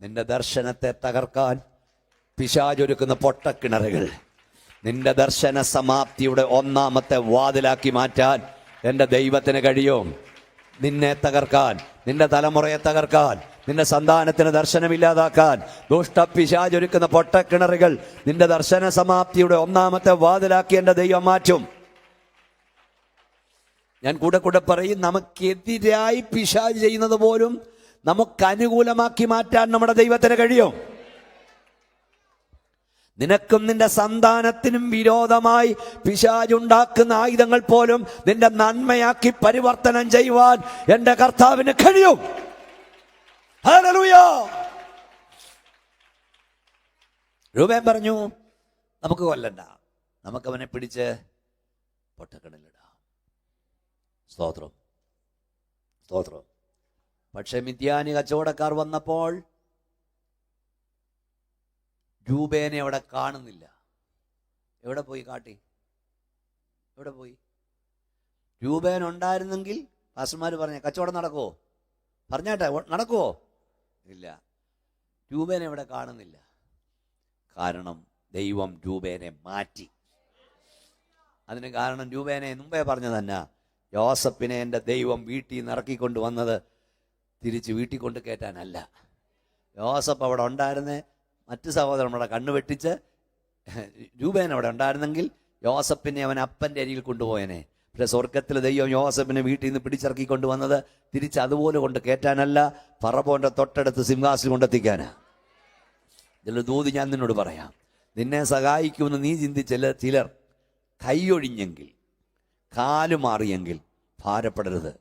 നിന്റെ ദർശനത്തെ തകർക്കാൻ പിശാചൊരുക്കുന്ന പൊട്ടക്കിണറുകൾ. നിന്റെ ദർശന സമാപ്തിയുടെ ഒന്നാമത്തെ വാതിലാക്കി മാറ്റാൻ എന്റെ ദൈവത്തിന് കഴിയും? നിന്നെ തകർക്കാൻ നിന്റെ തലമുറയെ തകർക്കാൻ നിന്റെ സന്താനത്തിന് ദർശനമില്ലാതാക്കാൻ ദുഷ്ട പിശാചൊരുക്കുന്ന പൊട്ടക്കിണറുകൾ നിന്റെ ദർശന സമാപ്തിയുടെ ഒന്നാമത്തെ വാതിലാക്കി എന്റെ ദൈവം മാറ്റും. ഞാൻ കൂടെ കൂടെ പറയും നമുക്കെതിരായി പിശാജ് ചെയ്യുന്നത് പോലും നമുക്ക് അനുകൂലമാക്കി മാറ്റാൻ നമ്മുടെ ദൈവത്തിന് കഴിയും? നിനക്കും നിന്റെ സന്താനത്തിനും വിരോധമായി പിശാജുണ്ടാക്കുന്ന ആയുധങ്ങൾ പോലും നിന്റെ നന്മയാക്കി പരിവർത്തനം ചെയ്യുവാൻ എന്റെ കർത്താവിന് കഴിയും. രൂപേൻ പറഞ്ഞു നമുക്ക് കൊല്ലണ്ട. നമുക്ക് അവനെ പിടിച്ച് പൊട്ടക്കടലിടാം. സ്തോത്രം. സ്തോത്രം. പക്ഷെ മിഥ്യാനി കച്ചവടക്കാർ വന്നപ്പോൾ രൂപേനെ അവിടെ കാണുന്നില്ല. എവിടെ പോയി കാട്ടി? എവിടെ പോയി? രൂപേൻ ഉണ്ടായിരുന്നെങ്കിൽ പാസ്റ്റർമാർ പറഞ്ഞ കച്ചവടം നടക്കുവോ? പറഞ്ഞാട്ടെ നടക്കുവോ? ഇല്ല. രൂപേനെ അവിടെ കാണുന്നില്ല. കാരണം ദൈവം രൂപേനെ മാറ്റി. അതിന് കാരണം രൂപേനെ മുമ്പേ പറഞ്ഞു തന്നെ യോസപ്പിനെ എന്റെ ദൈവം വീട്ടിൽ നിന്ന് ഇറക്കിക്കൊണ്ട് വന്നത് തിരിച്ച് വീട്ടിൽ കൊണ്ട് കയറ്റാനല്ല. യോസഫ് അവിടെ ഉണ്ടായിരുന്നേ മറ്റ് സഹോദരൻ അവിടെ കണ്ണു വെട്ടിച്ച് രൂപേൻ അവിടെ ഉണ്ടായിരുന്നെങ്കിൽ യോസഫിനെ അവൻ അപ്പന്റെ അരിയിൽ കൊണ്ടുപോയനെ. പക്ഷെ സ്വർഗത്തിൽ ദൈവം യോസഫിനെ വീട്ടിൽ നിന്ന് പിടിച്ചിറക്കി കൊണ്ടുവന്നത് തിരിച്ച് അതുപോലെ കൊണ്ട് കയറ്റാനല്ല പറപോന്റെ തൊട്ടടുത്ത് സിംഹാസിൽ കൊണ്ടെത്തിക്കാനാ ഇതിൽ ദൂത് ഞാൻ നിന്നോട് പറയാം നിന്നെ സഹായിക്കുമെന്ന് നീ ചിന്തിച്ചില്ല ചിലർ. കൈയൊഴിഞ്ഞെങ്കിൽ കാൽ മാറിയെങ്കിൽ ഭാരപ്പെടരുത്.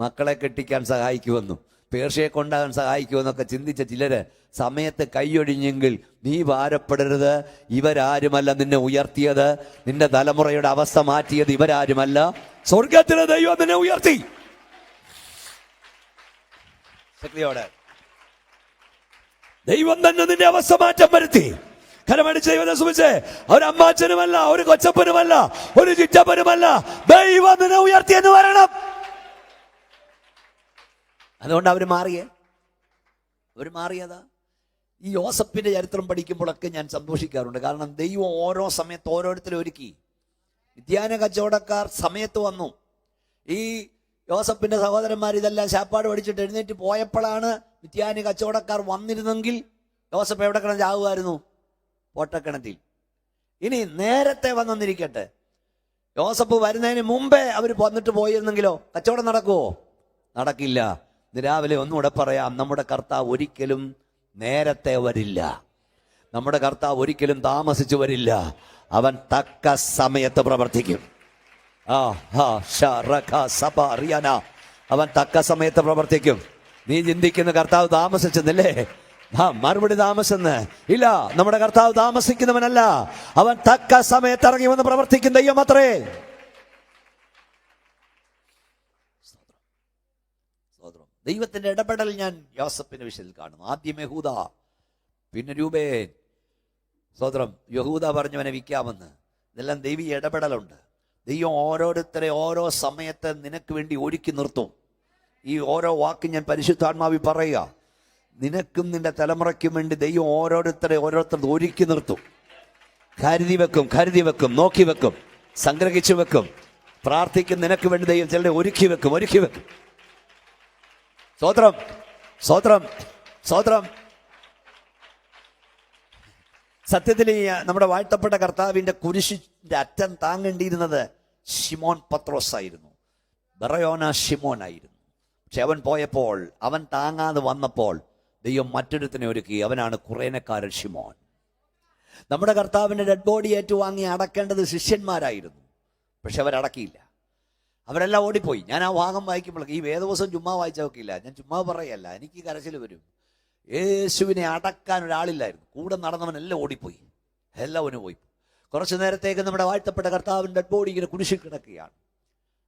മക്കളെ കെട്ടിക്കാൻ സഹായിക്കുമെന്നും പേർഷയെ കൊണ്ടാകാൻ സഹായിക്കുമെന്നൊക്കെ ചിന്തിച്ച ചിലര് സമയത്ത് കൈയൊഴിഞ്ഞെങ്കിൽ നീ ഭാരപ്പെടരുത് ഇവരാരുമല്ല നിന്നെ ഉയർത്തിയത്. നിന്റെ തലമുറയുടെ അവസ്ഥ മാറ്റിയത് ഇവരാരുമല്ല. സ്വർഗത്തിലെ ദൈവം നിന്നെ ഉയർത്തി. ശക്തിയോടെ. ദൈവം തന്നെ നിന്റെ അവസ്ഥ മാറ്റം വരുത്തി. കരമടിച്ച് ദൈവത്തെ സുമിച്ചേ ഒരു അമ്മാച്ചനുമല്ല ഒരു കൊച്ചപ്പനുമല്ല ഒരു ചിറ്റപ്പനുമല്ല ദൈവം നിന്നെ ഉയർത്തി എന്ന് വരണം. അതുകൊണ്ട് അവർ മാറിയേ? അവർ മാറിയതാ? ഈ യോസപ്പിന്റെ ചരിത്രം പഠിക്കുമ്പോഴൊക്കെ ഞാൻ സന്തോഷിക്കാറുണ്ട്. കാരണം ദൈവം ഓരോ സമയത്ത് ഓരോരുത്തരും ഒരുക്കി. വിദ്യാന കച്ചവടക്കാർ സമയത്ത് വന്നു. ഈ യോസപ്പിന്റെ സഹോദരന്മാർ ഇതെല്ലാം ശാപ്പാട് പഠിച്ചിട്ട് എഴുന്നേറ്റ് പോയപ്പോഴാണ് വിദ്യാന കച്ചവടക്കാർ വന്നിരുന്നെങ്കിൽ യോസപ്പ് എവിടെ കിണറ്റ് ആവുമായിരുന്നു പോട്ടക്കിണറ്റിൽ ഇനി നേരത്തെ വന്നെന്നിരിക്കട്ടെ യോസപ്പ് വരുന്നതിന് മുമ്പേ അവർ വന്നിട്ട് പോയിരുന്നെങ്കിലോ? കച്ചവടം നടക്കുവോ? നടക്കില്ല. രാവിലെ ഒന്നുകൂടെ പറയാം. നമ്മുടെ കർത്താവ് ഒരിക്കലും നേരത്തെ വരില്ല. നമ്മുടെ കർത്താവ് ഒരിക്കലും താമസിച്ചു വരില്ല. അവൻ തക്ക സമയത്ത് പ്രവർത്തിക്കും. ആ ഹാ ഷ റ ഖ സ പ റിയന. അവൻ തക്ക സമയത്ത് പ്രവർത്തിക്കും. നീ ചിന്തിക്കുന്ന കർത്താവ് താമസിച്ചെന്നല്ലേ? ആ മറുപടി താമസെന്ന് ഇല്ല നമ്മുടെ കർത്താവ് താമസിക്കുന്നവനല്ല. അവൻ തക്ക സമയത്ത് ഇറങ്ങി വന്ന് പ്രവർത്തിക്കുന്ന ദൈവം അത്രേ സ്തോത്രം ദൈവത്തിന്റെ ഇടപെടൽ ഞാൻ യോസഫിന്റെ വിഷയത്തിൽ കാണും ആദ്യം യഹൂദ പിന്നെ രൂപേൻ സ്വതന്ത്രം യഹൂദ പറഞ്ഞവനെ വിൽക്കാമെന്ന്. ഇതെല്ലാം ദൈവീയ ഇടപെടലുണ്ട്. ദൈവം ഓരോരുത്തരെ ഓരോ സമയത്ത് നിനക്ക് വേണ്ടി ഒരുക്കി നിർത്തും. ഈ ഓരോ വാക്ക് ഞാൻ പരിശുദ്ധാത്മാവി പറയുക നിനക്കും നിന്റെ തലമുറയ്ക്കും വേണ്ടി ദൈവം ഓരോരുത്തരെ ഓരോരുത്തർ ഒരുക്കി നിർത്തും. കരുതി വെക്കും കരുതി വെക്കും നോക്കി വെക്കും സംഗ്രഹിച്ചു വെക്കും. പ്രാർത്ഥിക്കും നിനക്ക് വേണ്ടി ദൈവം ചിലരെ ഒരുക്കി വെക്കും ഒരുക്കി വെക്കും. സ്വോത്രം സ്വോത്രം സ്വോത്രം സത്യത്തിൽ നമ്മുടെ വാഴ്ത്തപ്പെട്ട കർത്താവിന്റെ കുരിശിന്റെ അറ്റം താങ്ങേണ്ടിയിരുന്നത് ഷിമോൻ പത്രോസ് ആയിരുന്നു ബറയോന ഷിമോൻ ആയിരുന്നു പക്ഷെ അവൻ പോയപ്പോൾ അവൻ താങ്ങാതെ വന്നപ്പോൾ ദൈവം മറ്റൊരുത്തിനെ ഒരുക്കി. അവനാണ് കുറേനക്കാരൻ ഷിമോൻ നമ്മുടെ കർത്താവിന്റെ ഡെഡ് ബോഡി ഏറ്റുവാങ്ങി അടക്കേണ്ടത് ശിഷ്യന്മാരായിരുന്നു. പക്ഷെ അവരടക്കിയില്ല. അവരെല്ലാം ഓടിപ്പോയി. ഞാൻ ആ ഭാഗം വായിക്കുമ്പോൾ ഈ വേദവസം ചുമ്മാ വായിച്ച നോക്കിയില്ല ഞാൻ ചുമ്മാ പറയല്ല. എനിക്ക് കരച്ചിൽ വരും. യേശുവിനെ അടക്കാൻ ഒരാളില്ലായിരുന്നു. കൂടെ നടന്നവനെല്ലാം ഓടിപ്പോയി. എല്ലാവനും പോയി. കുറച്ച് നേരത്തേക്ക് നമ്മുടെ വാഴ്ത്തപ്പെട്ട കർത്താവിന്റെ ഡെഡ് ബോഡി ഇങ്ങനെ കുരിശിൽ കിടക്കുകയാണ്.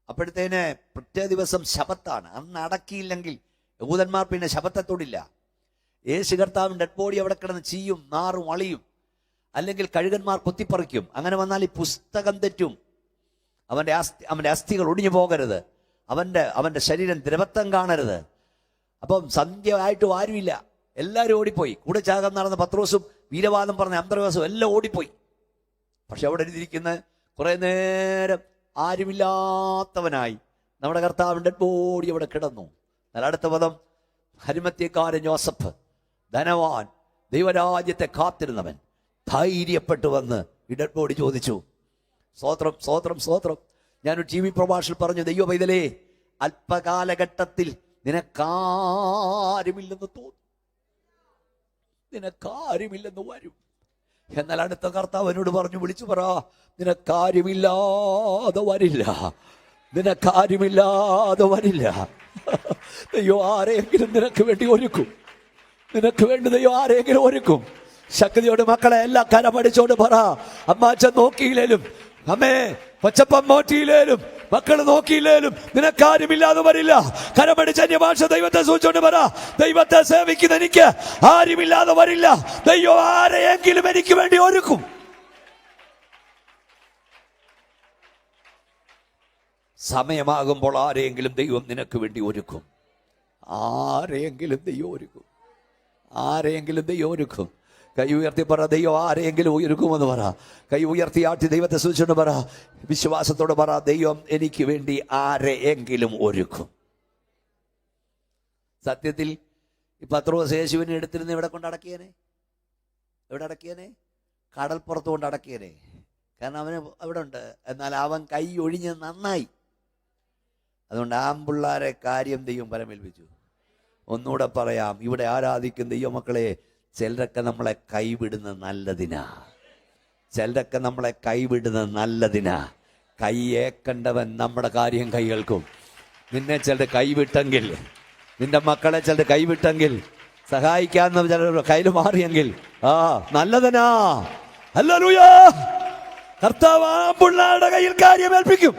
അപ്പോഴത്തേന് പ്രത്യേക ദിവസം ശബത്താണ്. അന്ന് അടക്കിയില്ലെങ്കിൽ യഹൂദന്മാർ പിന്നെ ശബത്തത്തോടില്ല. തൊടില്ല യേശു കർത്താവിന്റെ ഡെഡ് ബോഡി അവിടെ കിടന്ന് ചീയും നാറും അളിയും അല്ലെങ്കിൽ കഴുകന്മാർ കൊത്തിപ്പറിക്കും. അങ്ങനെ വന്നാൽ ഈ പുസ്തകം തെറ്റും. അവന്റെ അസ്ഥി അവന്റെ അസ്ഥികൾ ഒടിഞ്ഞു പോകരുത്. അവന്റെ അവന്റെ ശരീരം ദ്രവത്വം കാണരുത്. അപ്പം സന്ധ്യ ആയിട്ടും ആരുമില്ല. എല്ലാവരും ഓടിപ്പോയി. കൂടെ ചാകം നടന്ന പത്രോസും വീരവാദം പറഞ്ഞ അന്തർവാസവും എല്ലാം ഓടിപ്പോയി. പക്ഷെ അവിടെ എഴുതിയിരിക്കുന്ന കുറേ നേരം ആരുമില്ലാത്തവനായി നമ്മുടെ കർത്താവിന്റെ ബോഡി അവിടെ കിടന്നു. എന്നാൽ അടുത്ത പദം ഹരിമത്യക്കാരൻ ജോസഫ് ധനവാൻ ദൈവരാജ്യത്തെ കാത്തിരുന്നവൻ ധൈര്യപ്പെട്ടു വന്ന് ബോഡി ചോദിച്ചു സ്തോത്രം സ്വോത്രം ഞാൻ ഞാനൊരു ടി വി പ്രഭാഷണം പറഞ്ഞു ദൈവ പൈതലേ അല്പകാലഘട്ടത്തിൽ നിനക്കാരുമില്ലെന്ന് തോന്നും. നിനക്കാരുമില്ലെന്ന് വരും. എന്നാൽ അടുത്ത കർത്താവ് എന്നോട് പറഞ്ഞു വിളിച്ചു പറ നിനക്കാരുമില്ലാതെ വരില്ല. നിനക്കാരുമില്ലാതെ വരില്ല. അയ്യോ ആരെങ്കിലും നിനക്ക് വേണ്ടി ഒരുക്കും. നിനക്ക് വേണ്ടി ദൈവം ആരെങ്കിലും ഒരുക്കും. ശക്തിയോട് മക്കളെ എല്ലാ കരം അടിച്ചോണ്ട് പറ. അമ്മാച്ച നോക്കിയില്ലേലും അമ്മേ പച്ചപ്പം നോക്കിയില്ലേലും മക്കൾ നോക്കിയില്ലേലും നിനക്കാരുമില്ലാതെ വരില്ല. കരമടിച്ച ഭാഷ ദൈവത്തെ സൂചിച്ചോണ്ട് പറ ദൈവത്തെ സേവിക്കുന്ന എനിക്ക് ആരുമില്ലാതെ വരില്ല. ദൈവം ആരെയെങ്കിലും എനിക്ക് വേണ്ടി ഒരുക്കും. സമയമാകുമ്പോൾ ആരെയെങ്കിലും ദൈവം നിനക്ക് വേണ്ടി ഒരുക്കും. ആരെയെങ്കിലും ദൈവം ഒരുക്കും. ആരെയെങ്കിലും ദൈവം ഒരുക്കും. കൈ ഉയർത്തി പറ ദൈവം ആരെയെങ്കിലും ഒരുക്കുമെന്ന് പറ. കൈ ഉയർത്തി ആട്ടി ദൈവത്തെ സൂചിച്ചുകൊണ്ട് പറ. വിശ്വാസത്തോടെ പറ ദൈവം എനിക്ക് വേണ്ടി ആരെയെങ്കിലും ഒരുക്കും. സത്യത്തിൽ ഈ പത്രോസ് യേശുവിനെ എടുത്തിരുന്ന് എവിടെ കൊണ്ട് അടക്കിയനെ? എവിടെ അടക്കിയനെ? കടൽപ്പുറത്ത് കൊണ്ട് അടക്കിയനെ. കാരണം അവന് അവിടെ ഉണ്ട്? എന്നാൽ അവൻ കൈ ഒഴിഞ്ഞ് നന്നായി. അതുകൊണ്ട് ആമ്പിള്ളാരെ കാര്യം ദൈവം പരമേൽപ്പിച്ചു. ഒന്നുകൂടെ പറയാം ഇവിടെ ആരാധിക്കുന്ന ദൈവമക്കളെ ചിലരൊക്കെ നമ്മളെ കൈവിടുന്ന നല്ലതിനാ. ചിലരൊക്കെ നമ്മളെ കൈവിടുന്ന നല്ലതിനാ. കൈയേക്കണ്ടവൻ നമ്മുടെ കാര്യം കൈകൾക്കും നിന്നെ ചിലർ കൈവിട്ടെങ്കിൽ നിന്റെ മക്കളെ ചിലർ കൈവിട്ടെങ്കിൽ സഹായിക്കാന്ന് ചിലർ കയ്യിൽ മാറിയെങ്കിൽ ആ നല്ലതിനാ. അല്ലൂയാ കർത്താവ് ആ പിള്ളാരുടെ കയ്യിൽ കാര്യം ഏൽപ്പിക്കും.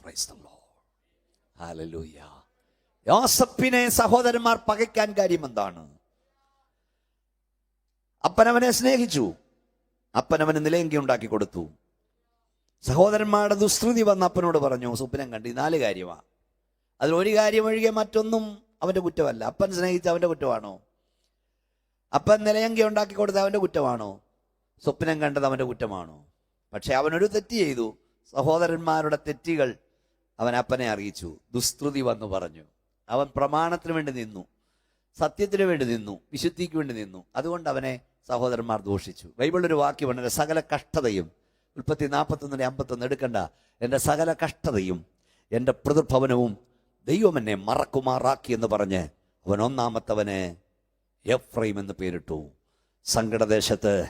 Praise. യോസപ്പിനെ സഹോദരന്മാർ പകയ്ക്കാൻ കാര്യം എന്താണ് അപ്പനവനെ സ്നേഹിച്ചു. അപ്പനവന് നിലയങ്കി ഉണ്ടാക്കി കൊടുത്തു. സഹോദരന്മാരുടെ ദുസ്തുതി വന്ന് അപ്പനോട് പറഞ്ഞു സ്വപ്നം കണ്ടി നാല് കാര്യമാണ് അതിൽ ഒരു കാര്യം ഒഴികെ മറ്റൊന്നും അവന്റെ കുറ്റമല്ല. അപ്പൻ സ്നേഹിച്ച അവന്റെ കുറ്റമാണോ? അപ്പൻ നിലയങ്കി ഉണ്ടാക്കി കൊടുത്ത അവന്റെ കുറ്റമാണോ? സ്വപ്നം കണ്ടത് അവന്റെ കുറ്റമാണോ? പക്ഷെ അവനൊരു തെറ്റ് ചെയ്തു. സഹോദരന്മാരുടെ തെറ്റുകൾ അവൻ അപ്പനെ അറിയിച്ചു. ദുസ്തുതി വന്നു പറഞ്ഞു. അവൻ പ്രമാണത്തിന് വേണ്ടി നിന്നു സത്യത്തിന് വേണ്ടി നിന്നു വിശുദ്ധിക്ക് വേണ്ടി നിന്നു. അതുകൊണ്ട് അവനെ സഹോദരന്മാർ ദോഷിച്ചു. ബൈബിളിൽ ഒരു വാക്യമുണ്ട് എന്റെ സകല കഷ്ടതയും ഉൽപ്പത്തി നാൽപ്പത്തൊന്നിന്റെ അമ്പത്തൊന്ന് എടുക്കണ്ട എന്റെ സകല കഷ്ടതയും എന്റെ പ്രതിഭവനവും ദൈവം എന്നെ മറക്കുമാറാക്കി എന്ന് പറഞ്ഞ് അവൻ ഒന്നാമത്തവന് എഫ്രൈം എന്ന് പേരിട്ടു. സങ്കടദേശത്ത്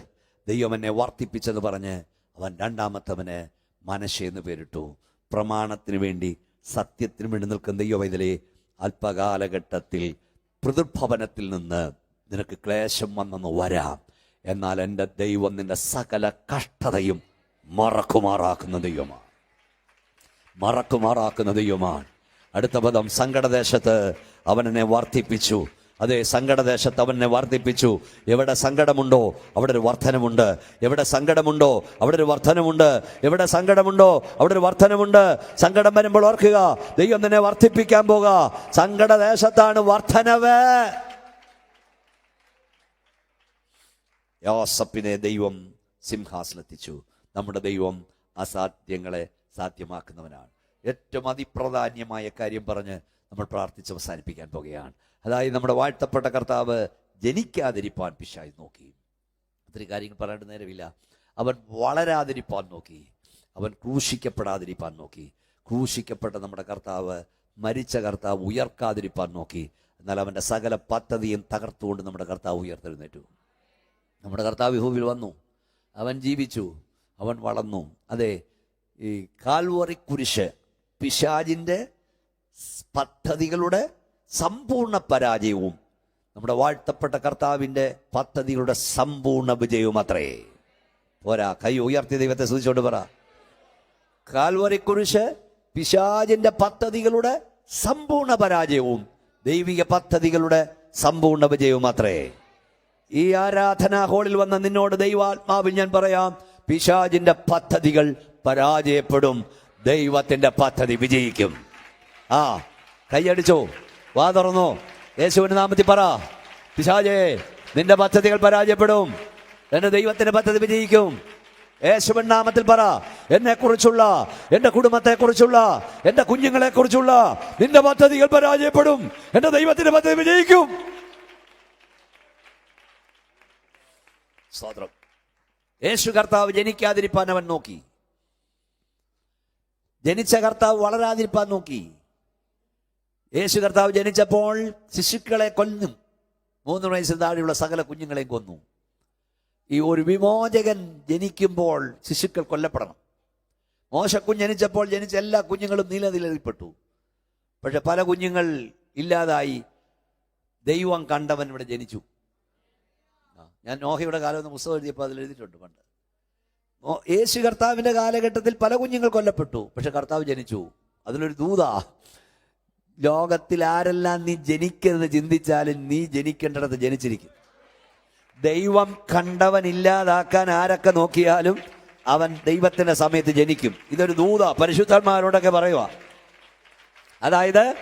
ദൈവം എന്നെ വർദ്ധിപ്പിച്ചെന്ന് പറഞ്ഞ് അവൻ രണ്ടാമത്തവന് മനശ എന്ന് പേരിട്ടു. പ്രമാണത്തിന് വേണ്ടി സത്യത്തിന് വേണ്ടി നിൽക്കുന്ന ദൈവവൈതലെ അല്പകാലഘട്ടത്തിൽ പ്രതിഭവനത്തിൽ നിന്ന് നിനക്ക് ക്ലേശം വന്നെന്ന് വരാം. എന്നാൽ എന്റെ ദൈവം നിന്റെ സകല കഷ്ടതയും മറക്കുമാറാക്കുന്ന ദൈവമാണ്. മറക്കുമാറാക്കുന്ന ദൈവമാണ്. അടുത്ത പദം സങ്കടദേശത്ത് അവനെന്നെ വർദ്ധിപ്പിച്ചു. അതെ സങ്കടദേശത്ത് അവനെ വർദ്ധിപ്പിച്ചു എവിടെ സങ്കടമുണ്ടോ അവിടെ ഒരു വർധനമുണ്ട് എവിടെ സങ്കടമുണ്ടോ അവിടെ ഒരു വർധനമുണ്ട് എവിടെ സങ്കടമുണ്ടോ അവിടെ ഒരു വർധനമുണ്ട് സങ്കടം വരുമ്പോൾ ഓർക്കുക ദൈവം തന്നെ വർദ്ധിപ്പിക്കാൻ പോക. സങ്കടദേശത്താണ് വർധനവ് യോസപ്പിനെ ദൈവം സിംഹാസനത്തിച്ചു. നമ്മുടെ ദൈവം അസാധ്യങ്ങളെ സാധ്യമാക്കുന്നവനാണ്. ഏറ്റവും അതിപ്രധാന്യമായ കാര്യം പറഞ്ഞ് നമ്മൾ പ്രാർത്ഥിച്ച് അവസാനിപ്പിക്കാൻ പോകുകയാണ്. അതായത് നമ്മുടെ വാഴ്ത്തപ്പെട്ട കർത്താവ് ജനിക്കാതിരിപ്പാൻ പിശായി നോക്കി. അത്രയും കാര്യങ്ങൾ പറയേണ്ട നേരമില്ല. അവൻ വളരാതിരിപ്പാൻ നോക്കി. അവൻ ക്രൂശിക്കപ്പെടാതിരിപ്പാൻ നോക്കി. ക്രൂശിക്കപ്പെട്ട നമ്മുടെ കർത്താവ് മരിച്ച കർത്താവ് ഉയർക്കാതിരിപ്പാൻ നോക്കി. എന്നാൽ അവന്റെ സകല പദ്ധതിയും തകർത്തുകൊണ്ട് നമ്മുടെ കർത്താവ് ഉയർത്തെഴുന്നേറ്റു. നമ്മുടെ കർത്താവ് വിഹുവിൽ വന്നു. അവൻ ജീവിച്ചു. അവൻ വളർന്നു. അതെ ഈ കാൽവറി കുരിശ് പിശാജിന്റെ പദ്ധതികളുടെ സമ്പൂർണ പരാജയവും നമ്മുടെ വാഴ്ത്തപ്പെട്ട കർത്താവിന്റെ പദ്ധതികളുടെ സമ്പൂർണ വിജയവും അത്രേ. പോരാ കൈ ഉയർത്തി ദൈവത്തെ സൂചിച്ചോണ്ട് പറ. കാൽവറി കുരിശ് പിശാജിന്റെ പദ്ധതികളുടെ സമ്പൂർണ പരാജയവും ദൈവിക പദ്ധതികളുടെ സമ്പൂർണ വിജയവും അത്രേ. ഈ ആരാധനാ ഹോളിൽ വന്ന നിന്നോട് ദൈവാത്മാവിൽ ഞാൻ പറയാം പിശാജിന്റെ പദ്ധതികൾ പരാജയപ്പെടും ദൈവത്തിന്റെ പദ്ധതി വിജയിക്കും. ആ കൈയടിച്ചോ. വാ തുറന്നു. യേശുവിന്റെ നാമത്തിൽ പറ. പിശാചേ നിന്റെ പദ്ധതികൾ പരാജയപ്പെടും. എന്റെ ദൈവത്തിന്റെ പദ്ധതി വിജയിക്കും. യേശുവൻ നാമത്തിൽ പറ. എന്നെ കുറിച്ചുള്ള എന്റെ കുടുംബത്തെ കുറിച്ചുള്ള എന്റെ കുഞ്ഞുങ്ങളെ കുറിച്ചുള്ള നിന്റെ പദ്ധതികൾ പരാജയപ്പെടും. എന്റെ ദൈവത്തിന്റെ പദ്ധതി വിജയിക്കും. സ്തോത്രം. യേശു കർത്താവ് ജനിക്കാതിരിപ്പാൻ അവൻ നോക്കി. ജനിച്ച കർത്താവ് വളരാതിരിപ്പാൻ നോക്കി. യേശു കർത്താവ് ജനിച്ചപ്പോൾ ശിശുക്കളെ കൊല്ലും മൂന്ന് വയസ്സിൽ താഴെയുള്ള സകല കുഞ്ഞുങ്ങളെയും കൊന്നു. ഈ ഒരു വിമോചകൻ ജനിക്കുമ്പോൾ ശിശുക്കൾ കൊല്ലപ്പെടണം. മോശക്കുഞ്ഞ് ജനിച്ചപ്പോൾ ജനിച്ച എല്ലാ കുഞ്ഞുങ്ങളും നീലനിലയിൽപ്പെട്ടു പക്ഷെ പല കുഞ്ഞുങ്ങൾ ഇല്ലാതായി ദൈവം കണ്ടവൻ ഇവിടെ ജനിച്ചു. ഞാൻ നോഹയുടെ കാലം ഒന്ന് പുസ്തകം എഴുതിയപ്പോൾ അതിൽ എഴുതിയിട്ടുണ്ട് പണ്ട്. യേശു കർത്താവിന്റെ കാലഘട്ടത്തിൽ പല കുഞ്ഞുങ്ങൾ കൊല്ലപ്പെട്ടു. പക്ഷെ കർത്താവ് ജനിച്ചു. അതിലൊരു ദൂത. ലോകത്തിൽ ആരെല്ലാം നീ ജനിക്കരുത് ചിന്തിച്ചാലും നീ ജനിക്കേണ്ടിടത്ത് ജനിച്ചിരിക്കും. ദൈവം കണ്ടവൻ ഇല്ലാതാക്കാൻ ആരൊക്കെ നോക്കിയാലും അവൻ ദൈവത്തിന്റെ സമയത്ത് ജനിക്കും. ഇതൊരു ദൂത പരിശുദ്ധന്മാരോടൊക്കെ പറയുക അതായത്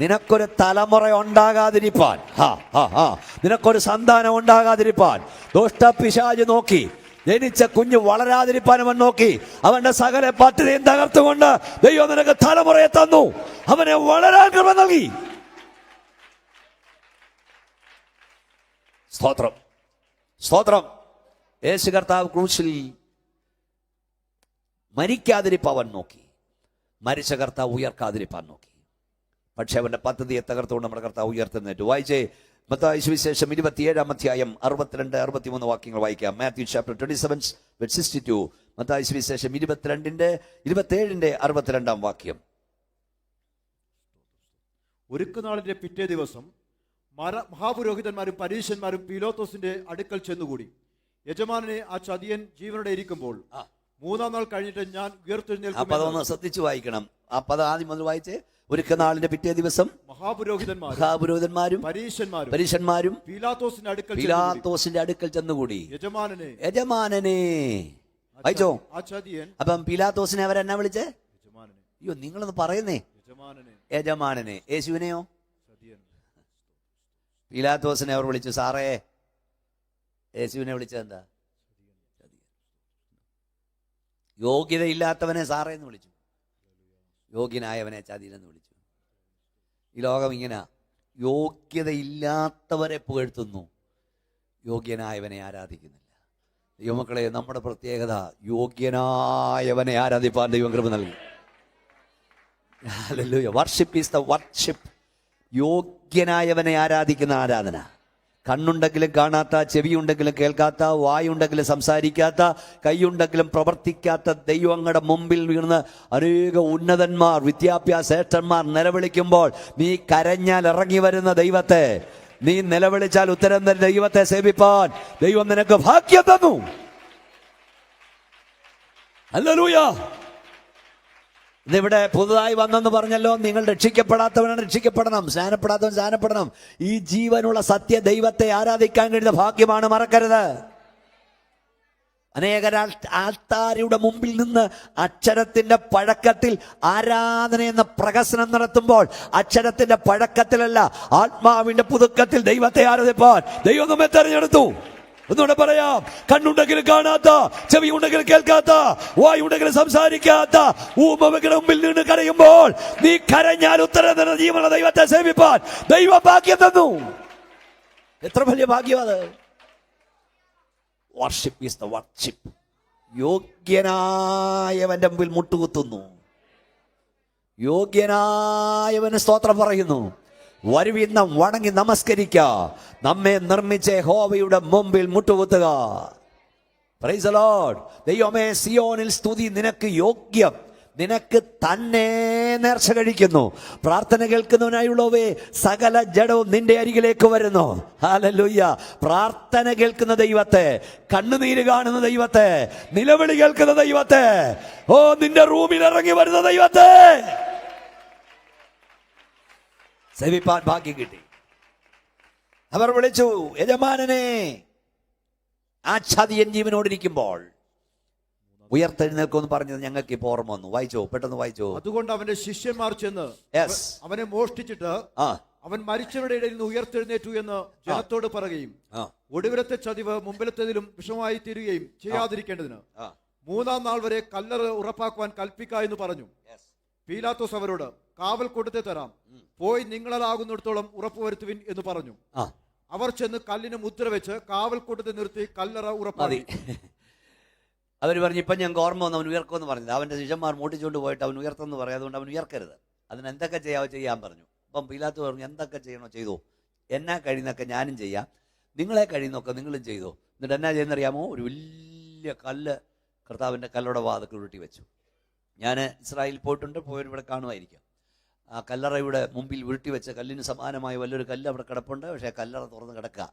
നിനക്കൊരു തലമുറ ഉണ്ടാകാതിരിപ്പാൻ. ഹാ ഹാ ഹാ. നിനക്കൊരു സന്താനം ഉണ്ടാകാതിരിപ്പാൻ. ദുഷ്ടപിശാജ് നോക്കി. ജനിച്ച കുഞ്ഞ് വളരാതിരിപ്പാൻ അവൻ നോക്കി. അവന്റെ സകല പദ്ധതിയും തകർത്തുകൊണ്ട് ദൈവം നിനക്ക് തലമുറയെ തന്നു. അവനെ വളരാൻ കൃപ നൽകി. സ്തോത്രം. സ്തോത്രം. യേശു കർത്താവ് ക്രൂശിൽ മരിക്കാതിരിപ്പവൻ നോക്കി. മരിച്ച കർത്താവ് ഉയർക്കാതിരിപ്പാൻ നോക്കി. പക്ഷെ അവന്റെ പദ്ധതിയെ തകർത്തുകൊണ്ട് നമ്മുടെ കർത്താവ് ഉയർത്തുന്നേറ്റു. വായിച്ചേ മത്തായി സുവിശേഷം ഇരുപത്തിയേഴാം അധ്യായം അറുപത്തിരണ്ട് അറുപത്തിമൂന്ന് വാക്യങ്ങൾ വായിക്കാം. Matthew chapter twenty seven sixty two മത്തായ സുവിശേഷം ഇരുപത്തിരണ്ടിന്റെ ഇരുപത്തിയേഴിന്റെ അറുപത്തിരണ്ടാം വാക്യം. ഒരുക്കുനാളിന്റെ പിറ്റേ ദിവസം മര- മഹാപുരോഹിതന്മാരും പരീശന്മാരും പീലോത്തോസിന്റെ അടുക്കൽ ചെന്നുകൂടി. യജമാനെ ആ ചതിയൻ ജീവനോടെ ഇരിക്കുമ്പോൾ മൂന്നാം നാൾ കഴിഞ്ഞിട്ട് ഞാൻ ആ പദം ഉയർത്തെഴുന്നേൽക്കുമെന്ന് ഒന്ന് ശ്രദ്ധിച്ചു വായിക്കണം. ആ പദം ആദ്യം മുതൽ വായിച്ചേ. ഒരുക്കനാളിന്റെ പിറ്റേ ദിവസം മഹാപുരോഹിതന്മാരും മഹാപുരോഹിതന്മാരും പരീശന്മാരും പരീശന്മാരും പീലാത്തോസിന്റെ അടുക്കൽ. പീലാത്തോസിന്റെ അടുക്കൽ ചെന്നുകൂടി. യജമാനനെ. യജമാനനെ. വായിച്ചോ അപ്പം പീലാത്തോസിനെ അവരെന്നാ വിളിച്ചേ? അയ്യോ നിങ്ങളൊന്ന് പറയുന്നേ. യജമാനനെ. യജമാനനെ. യേശുവിനെയോ? പീലാത്തോസിനെ അവർ വിളിച്ചു. സാറേ യേശുവിനെ വിളിച്ചത് എന്താ യോഗ്യതയില്ലാത്തവനെ സാറേ എന്ന് വിളിച്ചു. യോഗ്യനായവനെ ചതിയിലെന്ന് വിളിച്ചു. ഈ ലോകം ഇങ്ങനെ. യോഗ്യതയില്ലാത്തവരെ പുകഴ്ത്തുന്നു. യോഗ്യനായവനെ ആരാധിക്കുന്നില്ല. ദൈവമക്കളെ നമ്മുടെ പ്രത്യേകത യോഗ്യനായവനെ ആരാധിപ്പാൻ ദൈവം കൃപ നൽകി. വർഷിപ്പ് ഈസ് ദ വർഷിപ്പ് യോഗ്യനായവനെ ആരാധിക്കുന്ന ആരാധന. കണ്ണുണ്ടെങ്കിലും കാണാത്ത ചെവിയുണ്ടെങ്കിലും കേൾക്കാത്ത വായുണ്ടെങ്കിലും സംസാരിക്കാത്ത കൈയുണ്ടെങ്കിലും പ്രവർത്തിക്കാത്ത ദൈവങ്ങളുടെ മുമ്പിൽ വീണ് അനേക ഉന്നതന്മാർ വിദ്യാഭ്യാസ ശ്രേഷ്ഠന്മാർ നിലവിളിക്കുമ്പോൾ നീ കരഞ്ഞാൽ ഇറങ്ങി വരുന്ന ദൈവത്തെ. നീ നിലവിളിച്ചാൽ ഉത്തരം തരുന്ന ദൈവത്തെ സേവിപ്പാൻ ദൈവം നിനക്ക് ഭാഗ്യം തന്നു. അല്ലൂയ ഇതിവിടെ പുതുതായി വന്നെന്ന് പറഞ്ഞല്ലോ. നിങ്ങൾ രക്ഷിക്കപ്പെടാത്തവനാണ് രക്ഷിക്കപ്പെടണം. സ്നാനപ്പെടാത്തവൻ സ്നാനപ്പെടണം ഈ ജീവനുള്ള സത്യ ദൈവത്തെ ആരാധിക്കാൻ കഴിയുന്ന ഭാഗ്യമാണ് മറക്കരുത്. അനേക ആൾത്താരുടെ മുമ്പിൽ നിന്ന് അക്ഷരത്തിന്റെ പഴക്കത്തിൽ ആരാധന എന്ന പ്രകസനം നടത്തുമ്പോൾ അക്ഷരത്തിന്റെ പഴക്കത്തിലല്ല ആത്മാവിന്റെ പുതുക്കത്തിൽ ദൈവത്തെ ആരാധിപ്പാൻ ദൈവം നമ്മെ തെരഞ്ഞെടുത്തു. ഒന്നുകൂടെ പറയാം. കണ്ണുണ്ടെങ്കിൽ കാണാത്ത ചെവി ഉണ്ടെങ്കിലും കേൾക്കാത്ത വായുണ്ടെങ്കിലും സംസാരിക്കാത്ത ഊമവകളുടെ മുമ്പിൽ നിന്ന് കരയുമ്പോൾ നീ കരഞ്ഞാൽ ഉത്തരം തരുന്ന ജീവന ദൈവത്തെ സേവിപ്പാൻ ദൈവ ഭാഗ്യം തന്നു. എത്ര വലിയ ഭാഗ്യം അത്? വർഷിപ്പ് ഈസ് ദ വർഷിപ്പ് യോഗ്യനായവന്റെ മുമ്പിൽ മുട്ടുകുത്തുന്നു. യോഗ്യനായവന് സ്തോത്രം പറയുന്നു. വരുവിന്ന വണങ്ങി നമസ്കരിക്ക. നമ്മെ നിർമ്മിച്ച ഹോവയുടെ മുമ്പിൽ മുട്ടുകുത്തുക. പ്രൈസ്. ദൈവമേ സിയോനിൽ സ്തുതി നിനക്ക് യോഗ്യം. നിനക്ക് തന്നെ നേർച്ച കഴിക്കുന്നു. പ്രാർത്ഥന കേൾക്കുന്നവനായുള്ളവേ സകല ജഡവും നിന്റെ അരികിലേക്ക് വരുന്നു. ഹാലലുയ്യ പ്രാർത്ഥന കേൾക്കുന്ന ദൈവത്തെ കണ്ണുനീര് കാണുന്ന ദൈവത്തെ നിലവിളി കേൾക്കുന്ന ദൈവത്തെ. ഓ നിന്റെ റൂമിൽ ഇറങ്ങി വരുന്ന ദൈവത്തെ. സേവിപ്പാൻ ഭാഗ്യം കിട്ടി. അവർ വിളിച്ചു യജമാനനെ ആ ചതിയൻ ജീവനോടിരിക്കുമ്പോൾ ഉയർത്തെഴുന്നേൽക്കുമെന്ന് പറഞ്ഞത് ഞങ്ങൾക്ക് ഇപ്പോൾ ഓർമ്മ വന്നു. വായിച്ചോ? പെട്ടെന്ന് വായിച്ചോ? അതുകൊണ്ട് അവന്റെ ശിഷ്യന്മാർ ചെന്ന് അവനെ മോഷ്ടിച്ചിട്ട് അവൻ മരിച്ചവരുടെ ഇടയിൽ നിന്ന് ഉയർത്തെഴുന്നേറ്റു എന്ന് ജനത്തോട് പറയുകയും ഒടുവിലത്തെ ചതിവ് മുമ്പിലത്തേതിലും വിഷമായി തീരുകയും ചെയ്യാതിരിക്കേണ്ടതിന് ആ. മൂന്നാം നാൾ വരെ കല്ലറ ഉറപ്പാക്കുവാൻ കൽപ്പിക്ക എന്ന് പറഞ്ഞു. പീലാത്തോസ് അവരോട് കാവൽ കൊടുത്തേ തരാം. പോയി നിങ്ങളാകുന്നിടത്തോളം ഉറപ്പുവരുത്തുവിൻ എന്ന് പറഞ്ഞു. അവർ ചെന്ന് കല്ലിന് മുദ്ര വെച്ച് കാവൽ കൊടുത്ത് നിർത്തി കല്ലറ ഉറപ്പാക്കി. അവർ പറഞ്ഞു ഇപ്പം ഞങ്ങൾക്ക് ഓർമ്മ വന്നു അവൻ ഉയർക്കുമെന്ന് പറഞ്ഞത് അവന്റെ ശിഷ്യന്മാർ മൂട്ടിച്ചുകൊണ്ട് പോയിട്ട് അവൻ ഉയർത്തെന്ന് പറയാം. അതുകൊണ്ട് അവൻ ഉയർക്കരുത്. അതിന് എന്തൊക്കെ ചെയ്യാവോ ചെയ്യാൻ പറഞ്ഞു. അപ്പം പീലാത്ത് പറഞ്ഞു എന്തൊക്കെ ചെയ്യണോ ചെയ്തോ. എന്നാ കഴിയുന്നൊക്കെ ഞാനും ചെയ്യാം. നിങ്ങളെ കഴിയുന്നൊക്കെ നിങ്ങളും ചെയ്തോ. എന്നിട്ട് എന്നാ ചെയ്യുന്നറിയാമോ? ഒരു വലിയ കല്ല് കർത്താവിന്റെ കല്ലോടെ വാതൊക്കെ ഉരുട്ടി വെച്ചു. ഞാൻ ഇസ്രായേലിൽ പോയിട്ടുണ്ട് പോയവർ ഇവിടെ കാണുമായിരിക്കും. ആ കല്ലറയുടെ മുമ്പിൽ ഉരുട്ടി വെച്ച കല്ലിന് സമാനമായ വലിയൊരു കല്ല് അവിടെ കിടപ്പുണ്ട് പക്ഷേ കല്ലറ തുറന്ന് കിടക്കുക.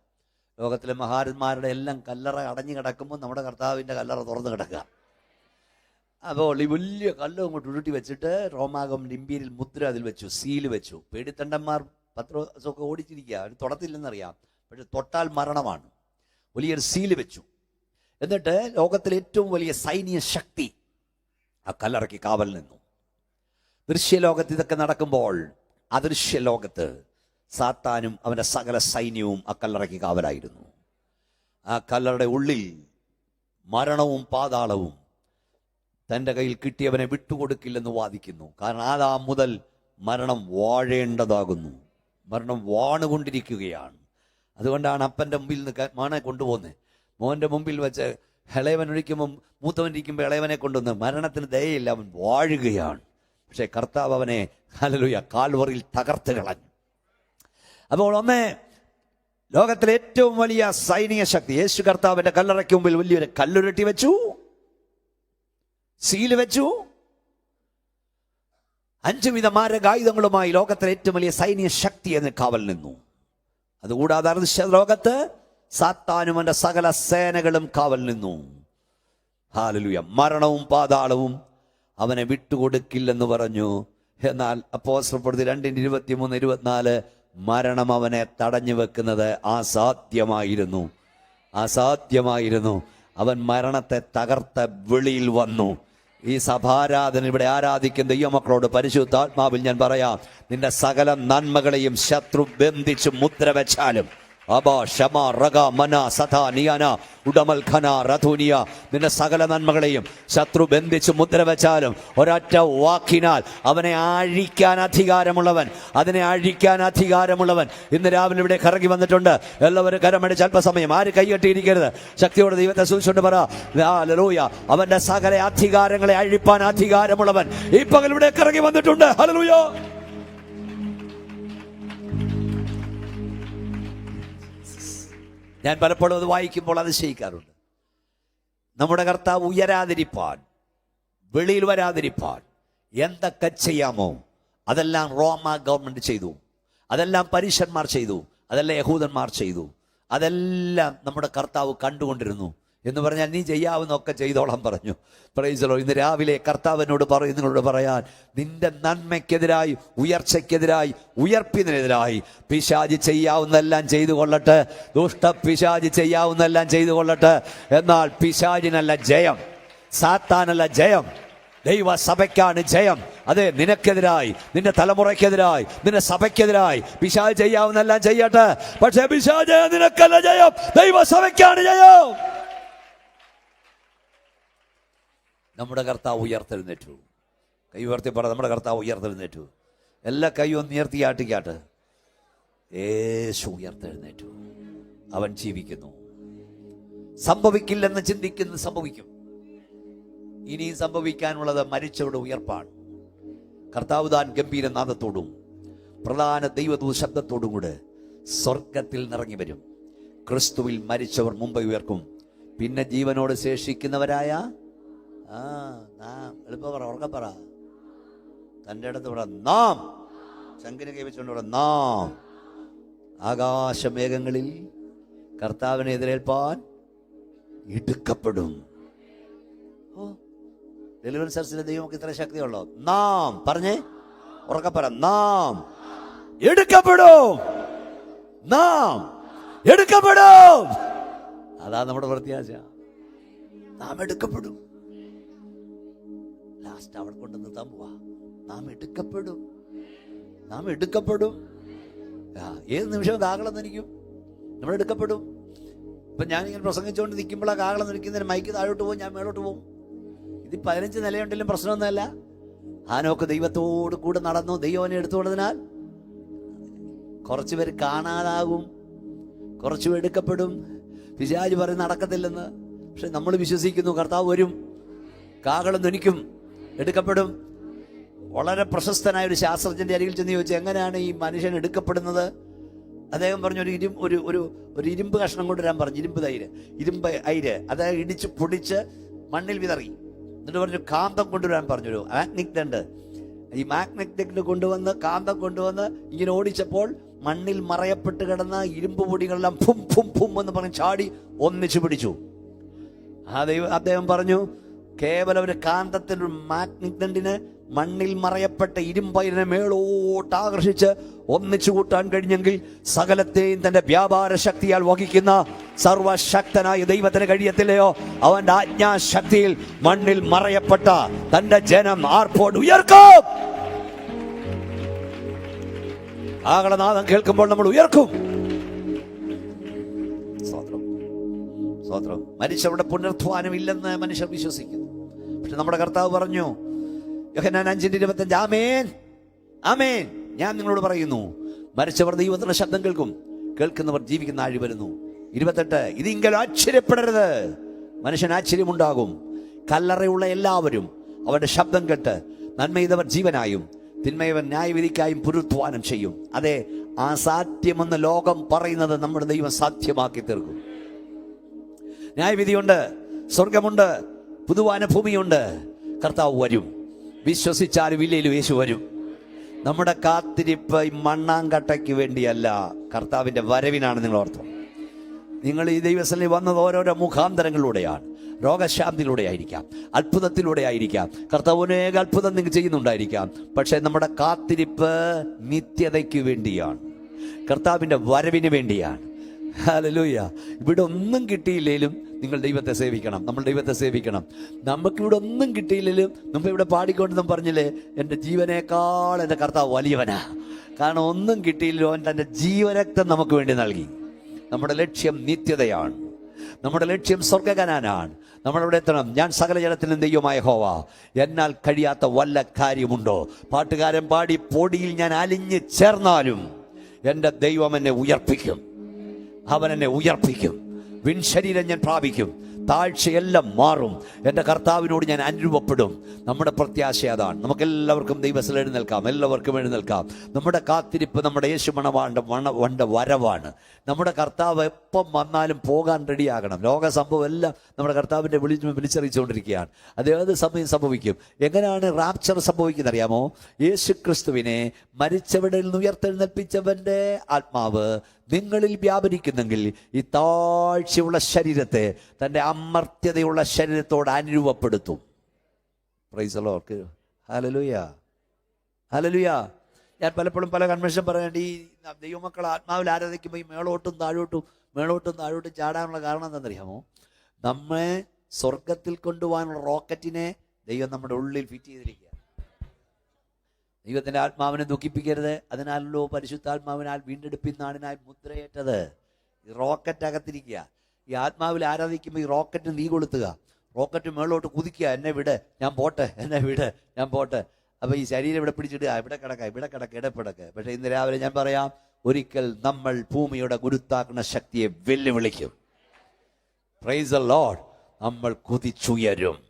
ലോകത്തിലെ മഹാരന്മാരുടെ എല്ലാം കല്ലറ അടഞ്ഞു കിടക്കുമ്പോൾ നമ്മുടെ കർത്താവിന്റെ കല്ലറ തുറന്ന് കിടക്കുക. അപ്പോൾ ഈ വലിയ കല്ല് അങ്ങോട്ട് ഉരുട്ടി വെച്ചിട്ട് റോമാകം ലിംബീരിൽ മുദ്ര അതിൽ വെച്ചു സീൽ വെച്ചു. പേടിത്തണ്ടന്മാർ പത്ത് ദിവസമൊക്കെ ഓടിച്ചിരിക്കുക അവർ തൊടത്തില്ലെന്നറിയാം പക്ഷെ തൊട്ടാൽ മരണമാണ്. വലിയൊരു സീൽ വെച്ചു. എന്നിട്ട് ലോകത്തിലെ ഏറ്റവും വലിയ സൈനിക ശക്തി ആ കല്ലറക്കി കാവൽ നിന്നു. ദൃശ്യലോകത്ത് ഇതൊക്കെ നടക്കുമ്പോൾ അദൃശ്യ ലോകത്ത് സാത്താനും അവന്റെ സകല സൈന്യവും ആ കല്ലറയ്ക്ക് കാവലായിരുന്നു. ആ കല്ലറയുടെ ഉള്ളിൽ മരണവും പാതാളവും തന്റെ കയ്യിൽ കിട്ടിയവനെ വിട്ടുകൊടുക്കില്ലെന്ന് വാദിക്കുന്നു. കാരണം അതാ മുതൽ മരണം വാഴേണ്ടതാകുന്നു. മരണം വാണുകൊണ്ടിരിക്കുകയാണ്. അതുകൊണ്ടാണ് അപ്പന്റെ മുമ്പിൽ നിന്ന് മോനെ കൊണ്ടുപോകുന്നത് മോന്റെ മുമ്പിൽ വെച്ച് ഇളയവൻ ഒഴിക്കുമ്പം മൂത്തവൻ ഇരിക്കുമ്പോൾ ഇളയവനെ കൊണ്ടുവന്ന് മരണത്തിന് ദയയില്ല അവൻ വാഴുകയാണ്. പക്ഷേ കർത്താവ് അവനെ ഹലലുയ കാൽവറിൽ തകർത്ത് കളഞ്ഞു. അപ്പോൾ ഒന്ന് ലോകത്തിലെ ഏറ്റവും വലിയ സൈനിക ശക്തി യേശു കർത്താവിന്റെ കല്ലറയ്ക്ക് മുമ്പിൽ വലിയൊരു കല്ലുരട്ടി വെച്ചു സീൽ വെച്ചു. അഞ്ചു വിധ മാരകായുധങ്ങളുമായി ലോകത്തിലെ ഏറ്റവും വലിയ സൈനിക ശക്തി എന്ന് കാവൽ നിന്നു. അതുകൂടാതെ ലോകത്ത് സാത്താനും അവന്റെ സകല സേനകളും കാവൽ നിന്നു. ഹാലലുയ. മരണവും പാതാളവും അവനെ വിട്ടുകൊടുക്കില്ലെന്ന് പറഞ്ഞു. എന്നാൽ അപ്പോസ്തലപ്രവൃത്തി രണ്ടിന് ഇരുപത്തിമൂന്ന് ഇരുപത്തിനാല് മരണം അവനെ തടഞ്ഞു വെക്കുന്നത് അസാധ്യമായിരുന്നു. അസാധ്യമായിരുന്നു. അവൻ മരണത്തെ തകർത്ത വെളിയിൽ വന്നു. ഈ സഭാരാധന ഇവിടെ ആരാധിക്കുന്ന ദൈവമക്കളോട് പരിശുദ്ധാത്മാവിൽ ഞാൻ പറയാം നിന്റെ സകല നന്മകളെയും ശത്രു ബന്ധിച്ച് മുദ്ര വെച്ചാലും അബ ഷമ റഗ മന സഥ നിയാന ഉടമൽ ഖന റഥുനിയ. നിന്റെ സകല നന്മകളെയും ശത്രു ബന്ധിച്ച് മുദ്ര വെച്ചാലും ഒരൊറ്റ വാക്കിനാൽ അവനെ ആഴിക്കാൻ അധികാരമുള്ളവൻ അതിനെ ആഴിക്കാൻ അധികാരമുള്ളവൻ. ഇന്ന് രാവിലെ ഇവിടെ കറങ്ങി വന്നിട്ടുണ്ട്. എല്ലാവരും കരമടിച്ച് അല്പസമയം ആര് കൈകെട്ടിയിരിക്കരുത്? ശക്തിയോടെ ദൈവത്തെ സൂക്ഷിച്ചുകൊണ്ട് പറ. ഹല്ലേലൂയ. അവന്റെ സകല അധികാരങ്ങളെ അഴിപ്പാൻ അധികാരമുള്ളവൻ ഈ പകൽ ഇവിടെ കറങ്ങി വന്നിട്ടുണ്ട്. ഹല്ലേലൂയ. ഞാൻ പലപ്പോഴും അത് വായിക്കുമ്പോൾ അത് അതിശയിക്കാറുണ്ട് നമ്മുടെ കർത്താവ് ഉയരാതിരിപ്പാൻ വെളിയിൽ വരാതിരിപ്പാൻ എന്തൊക്കെ ചെയ്യാമോ അതെല്ലാം റോമ ഗവൺമെന്റ് ചെയ്തു. അതെല്ലാം പരീശന്മാർ ചെയ്തു. അതെല്ലാം യഹൂദന്മാർ ചെയ്തു. അതെല്ലാം നമ്മുടെ കർത്താവ് കണ്ടുകൊണ്ടിരുന്നു. എന്ന് പറഞ്ഞാൽ നീ ചെയ്യാവുന്നൊക്കെ ചെയ്തോളാം പറഞ്ഞു. പ്രൈസലോ ഇന്ന് രാവിലെ കർത്താവിനോട് പറയും നിങ്ങളോട് പറയാൻ നിന്റെ നന്മയ്ക്കെതിരായി ഉയർച്ചയ്ക്കെതിരായി ഉയർപ്പിനെതിരായി പിശാജി ചെയ്യാവുന്നെല്ലാം ചെയ്തു കൊള്ളട്ടെ. ദുഷ്ട പിശാജി ചെയ്യാവുന്നെല്ലാം ചെയ്തു കൊള്ളട്ടെ. എന്നാൽ പിശാജിനല്ല ജയം. സാത്താനല്ല ജയം. ദൈവ സഭയ്ക്കാണ് ജയം. അതെ നിനക്കെതിരായി നിന്റെ തലമുറയ്ക്കെതിരായി നിന്റെ സഭയ്ക്കെതിരായി പിശാജ് ചെയ്യാവുന്നെല്ലാം ചെയ്യട്ടെ. പക്ഷേ പിശാജ് നിനക്കല്ല ജയം. ദൈവ സഭയ്ക്കാണ് ജയം. നമ്മുടെ കർത്താവ് ഉയർത്തെഴുന്നേറ്റു. കൈ ഉയർത്തി പറ നമ്മുടെ കർത്താവ് ഉയർത്തെഴുന്നേറ്റു. എല്ലാ കൈയും ഒന്ന് ഉയർത്തി ആട്ടിക്കാട്ട് യേശു ഉയർത്തെഴുന്നേറ്റു. അവൻ ജീവിക്കുന്നു. സംഭവിക്കില്ലെന്ന് ചിന്തിക്കുന്നു സംഭവിക്കും. ഇനിയും സംഭവിക്കാനുള്ളത് മരിച്ചവരുടെ ഉയർപ്പാണ്. കർത്താവ് താൻ ഗംഭീര നാദത്തോടും പ്രധാന ദൈവദൂ ശബ്ദത്തോടും കൂടെ സ്വർഗത്തിൽ നിറങ്ങി വരും. ക്രിസ്തുവിൽ മരിച്ചവർ മുമ്പ് ഉയർക്കും. പിന്നെ ജീവനോട് ശേഷിക്കുന്നവരായ ആ നാം. എളുപ്പം പറ ഉറക്കം പറ. തന്റെ അടുത്ത് ഇവിടെ നാം. ശങ്കിനെ കേൾപ്പിച്ചുകൊണ്ട് ഇവിടെ നാം. ആകാശമേഘങ്ങളിൽ കർത്താവിനെ എതിരേൽപ്പാൻ ഇടുക്കപ്പെടും ഓ ഡെലിവറി സർച്ചിലെ ദൈവമൊക്കെ ഇത്ര ശക്തിയുള്ളോ? നാം. പറഞ്ഞേ. ഉറക്കപ്പറ നാം. എടുക്കപ്പെടും. നാം. എടുക്കപ്പെടും. അതാ നമ്മുടെ പ്രത്യാശ. നാം എടുക്കപ്പെടും. ലാസ്റ്റ് അവിടെ കൊണ്ട് നിർത്താൻ പോവാ. നാം എടുക്കപ്പെടും. നാം എടുക്കപ്പെടും. ഏത് നിമിഷവും കാകളം നനിക്കും നമ്മൾ എടുക്കപ്പെടും. ഇപ്പൊ ഞാൻ ഇങ്ങനെ പ്രസംഗിച്ചുകൊണ്ട് നിൽക്കുമ്പോഴാണ് കാകളം നനിക്കുന്നതിന് മൈക്ക് താഴോട്ട് പോകും ഞാൻ മേളോട്ട് പോകും. ഇത് പതിനഞ്ച് നിലയുണ്ടെങ്കിലും പ്രശ്നമൊന്നുമല്ല. ആനോക്ക് ദൈവത്തോട് കൂടെ നടന്നു ദൈവനെ എടുത്തുകൊണ്ടതിനാൽ കുറച്ച് പേര് കാണാതാകും. കുറച്ചു എടുക്കപ്പെടും. പിശാജ് പറയും നടക്കത്തില്ലെന്ന്. പക്ഷെ നമ്മൾ വിശ്വസിക്കുന്നു കർത്താവ് വരും. കാകളം ധനിക്കും. എടുക്കപ്പെടും? വളരെ പ്രശസ്തനായ ഒരു ശാസ്ത്രജ്ഞന്റെ അരികിൽ ചെന്ന് ചോദിച്ചു എങ്ങനെയാണ് ഈ മനുഷ്യൻ എടുക്കപ്പെടുന്നത്? അദ്ദേഹം പറഞ്ഞു ഒരു ഇരുമ്പ് ഒരു ഒരു ഒരു ഇരുമ്പ് കഷ്ണം കൊണ്ടുവരാൻ പറഞ്ഞു ഇരുമ്പ് തൈര് ഇരുമ്പ് അയിര്. അത് ഇടിച്ച് പൊടിച്ച് മണ്ണിൽ വിതറി. എന്നിട്ട് പറഞ്ഞു കാന്തം കൊണ്ടുവരാൻ പറഞ്ഞു ഒരു മാഗ്നിക് ദണ്ട് ഈ ദണ്ട് കൊണ്ടുവന്ന് കാന്തം കൊണ്ടുവന്ന് ഇങ്ങനെ ഓടിച്ചപ്പോൾ മണ്ണിൽ മറയപ്പെട്ട് കിടന്ന ഇരുമ്പ് പൊടികളെല്ലാം ഫും ഫും ഫും എന്ന് പറഞ്ഞ് ചാടി ഒന്നിച്ചു പിടിച്ചു. ആ ദൈവം അദ്ദേഹം പറഞ്ഞു കേവലം ഒരു കാന്തത്തിൽ ഒരു മണ്ണിൽ മറയപ്പെട്ട ഇരുമ്പയിനെ മേളോട്ട് ആകർഷിച്ച് ഒന്നിച്ചു കൂട്ടാൻ കഴിഞ്ഞെങ്കിൽ സകലത്തെയും തന്റെ വ്യാപാര ശക്തിയാൽ വഹിക്കുന്ന സർവശക്തനായ ദൈവത്തിന് കഴിയത്തില്ലയോ? അവന്റെ ആജ്ഞാശക്തിയിൽ മണ്ണിൽ മറയപ്പെട്ട തന്റെ ജനം ആർപ്പോട് ഉയർക്കും. ആകളനാഥം കേൾക്കുമ്പോൾ നമ്മൾ ഉയർക്കും. സ്വാത്രം സ്തോത്രം. മരിച്ചവിടെ പുനർധ്വാനം ഇല്ലെന്ന് മനുഷ്യർ വിശ്വസിക്കുന്നു. പക്ഷെ നമ്മുടെ കർത്താവ് പറഞ്ഞു യോഹന്നാൻ അഞ്ചിന്റെ ഇരുപത്തഞ്ച്. ആമേൻ. ആമേൻ. ഞാൻ നിങ്ങളോട് പറയുന്നു മരിച്ചവർ ദൈവത്തിന്റെ ശബ്ദം കേൾക്കും. കേൾക്കുന്നവർ ജീവിക്കുന്ന ആഴി വരുന്നു. ഇരുപത്തെട്ട്. ഇതിങ്കൽ ആശ്ചര്യപ്പെടരുത്. മനുഷ്യൻ ആശ്ചര്യമുണ്ടാകും. കല്ലറയുള്ള എല്ലാവരും അവരുടെ ശബ്ദം കേട്ട് നന്മ ചെയ്തവർ ജീവനായും തിന്മയവൻ ന്യായവിധിക്കായും പുരുത്വാനം ചെയ്യും. അതെ അസാധ്യമെന്ന് ലോകം പറയുന്നത് നമ്മുടെ ദൈവം സാധ്യമാക്കി തീർക്കും ന്യായവിധിയുണ്ട് സ്വർഗമുണ്ട്. പുതുവാന ഭൂമിയുണ്ട് കർത്താവ് വരും. വിശ്വസിച്ചാൽ ഇല്ലേലും യേശു വരും. നമ്മുടെ കാത്തിരിപ്പ് ഈ മണ്ണാങ്കട്ടയ്ക്ക് വേണ്ടിയല്ല. കർത്താവിന്റെ വരവിനാണ് നിങ്ങൾ ഓർത്തു നിങ്ങൾ ഈ ദൈവസ്ഥലിൽ വന്നത് ഓരോരോ മുഖാന്തരങ്ങളിലൂടെയാണ്. രോഗശാന്തിയിലൂടെ ആയിരിക്കാം. അത്ഭുതത്തിലൂടെ ആയിരിക്കാം. കർത്താവ് അനേക അത്ഭുതം നിങ്ങൾ ചെയ്യുന്നുണ്ടായിരിക്കാം. പക്ഷേ നമ്മുടെ കാത്തിരിപ്പ് നിത്യതയ്ക്ക് വേണ്ടിയാണ്. കർത്താവിന്റെ വരവിന് വേണ്ടിയാണ്. ഹല്ലേലൂയ. ഇവിടെ ഒന്നും കിട്ടിയില്ലേലും നിങ്ങൾ ദൈവത്തെ സേവിക്കണം. നമ്മൾ ദൈവത്തെ സേവിക്കണം. നമുക്കിവിടെ ഒന്നും കിട്ടിയില്ലെങ്കിലും നമ്മൾ ഇവിടെ പാടിക്കൊണ്ടെന്നും പറഞ്ഞില്ലേ എന്റെ ജീവനേക്കാൾ എന്റെ കർത്താവ് വലിയവനാ. കാരണം ഒന്നും കിട്ടിയില്ലോ അവൻ തന്റെ ജീവരക്തം നമുക്ക് വേണ്ടി നൽകി. നമ്മുടെ ലക്ഷ്യം നിത്യതയാണ്. നമ്മുടെ ലക്ഷ്യം സ്വർഗകനാനാണ് നമ്മളവിടെ എത്തണം. ഞാൻ സകല ജലത്തിനും ദൈവമായ ഹോവ എന്നാൽ കഴിയാത്ത വല്ല കാര്യമുണ്ടോ? പാട്ടുകാരൻ പാടി പൊടിയിൽ ഞാൻ അലിഞ്ഞ് ചേർന്നാലും എന്റെ ദൈവം എന്നെ ഉയർപ്പിക്കും. അവൻ എന്നെ ഉയർപ്പിക്കും. വിൻശരീരം ഞാൻ പ്രാപിക്കും. താഴ്ചയെല്ലാം മാറും. എന്റെ കർത്താവിനോട് ഞാൻ അനുരൂപപ്പെടും. നമ്മുടെ പ്രത്യാശ അതാണ്. നമുക്കെല്ലാവർക്കും ദൈവത്തിൽ എഴുന്നേൽക്കാം. എല്ലാവർക്കും എഴുന്നേൽക്കാം. നമ്മുടെ കാത്തിരിപ്പ് നമ്മുടെ യേശു മണവാണ്ട മണ വണ്ട വരവാണ്. നമ്മുടെ കർത്താവ് എപ്പം വന്നാലും പോകാൻ റെഡിയാകണം. ലോക സംഭവം എല്ലാം നമ്മുടെ കർത്താവിന്റെ വിളി വിളിച്ചറിയിച്ചുകൊണ്ടിരിക്കുകയാണ്. അത് ഏത് സമയം സംഭവിക്കും? എങ്ങനെയാണ് റാപ്ചർ സംഭവിക്കുന്നത് അറിയാമോ? യേശു ക്രിസ്തുവിനെ മരിച്ചവരിൽ നിന്ന് ഉയർത്തെഴുന്നേൽപ്പിച്ചവന്റെ ആത്മാവ് നിങ്ങളിൽ വ്യാപരിക്കുന്നെങ്കിൽ ഈ താഴ്ചയുള്ള ശരീരത്തെ തന്റെ അമർത്യതയുള്ള ശരീരത്തോട് അനുരൂപപ്പെടുത്തും. പ്രൈസലോർക്ക് ഹലലുയ ഹലലുയ ഞാൻ പലപ്പോഴും പല കൺവെൻഷൻ പറയാണ്ട് ഈ ദൈവമക്കൾ ആത്മാവിൽ ആരാധിക്കുമ്പോൾ ഈ മേളോട്ടും താഴോട്ടും മേളോട്ടും താഴോട്ടും ചാടാനുള്ള കാരണം എന്താണെന്നറിയാമോ? നമ്മെ സ്വർഗത്തിൽ കൊണ്ടുപോകാനുള്ള റോക്കറ്റിനെ ദൈവം നമ്മുടെ ഉള്ളിൽ ഫിറ്റ് ചെയ്തിരിക്കുക ദൈവത്തിന്റെ ആത്മാവിനെ ദുഃഖിപ്പിക്കരുത്. അതിനാലല്ലോ പരിശുദ്ധാത്മാവിനാൽ വീണ്ടെടുപ്പിൻ നാടിനായി മുദ്രയേറ്റത്. ഈ റോക്കറ്റ് അകത്തിരിക്കുക. ഈ ആത്മാവിൽ ആരാധിക്കുമ്പോൾ ഈ റോക്കറ്റ് നീ കൊളുത്തുക. റോക്കറ്റ് മേളോട്ട് കുതിക്കുക. എന്നെ വിട് ഞാൻ പോട്ടെ എന്നെ വിട് ഞാൻ പോട്ടെ. അപ്പൊ ഈ ശരീരം ഇവിടെ പിടിച്ചിടുക ഇവിടെ കിടക്ക ഇവിടെ കിടക്ക ഇടപ്പിടക്ക് പക്ഷേ ഇന്ന് രാവിലെ ഞാൻ പറയാം ഒരിക്കൽ നമ്മൾ ഭൂമിയുടെ ഗുരുത്താക്കുന്ന ശക്തിയെ വെല്ലുവിളിക്കും. പ്രൈസ് ലോഡ് നമ്മൾ കുതിച്ചുയരും.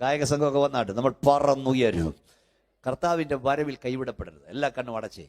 ഗായക സംഘമൊക്കെ വന്നാട്ട്. നമ്മൾ പറന്നുയരും. കർത്താവിന്റെ വരവിൽ കൈവിടപ്പെടരുത്. എല്ലാ കണ്ണും അടച്ചേ.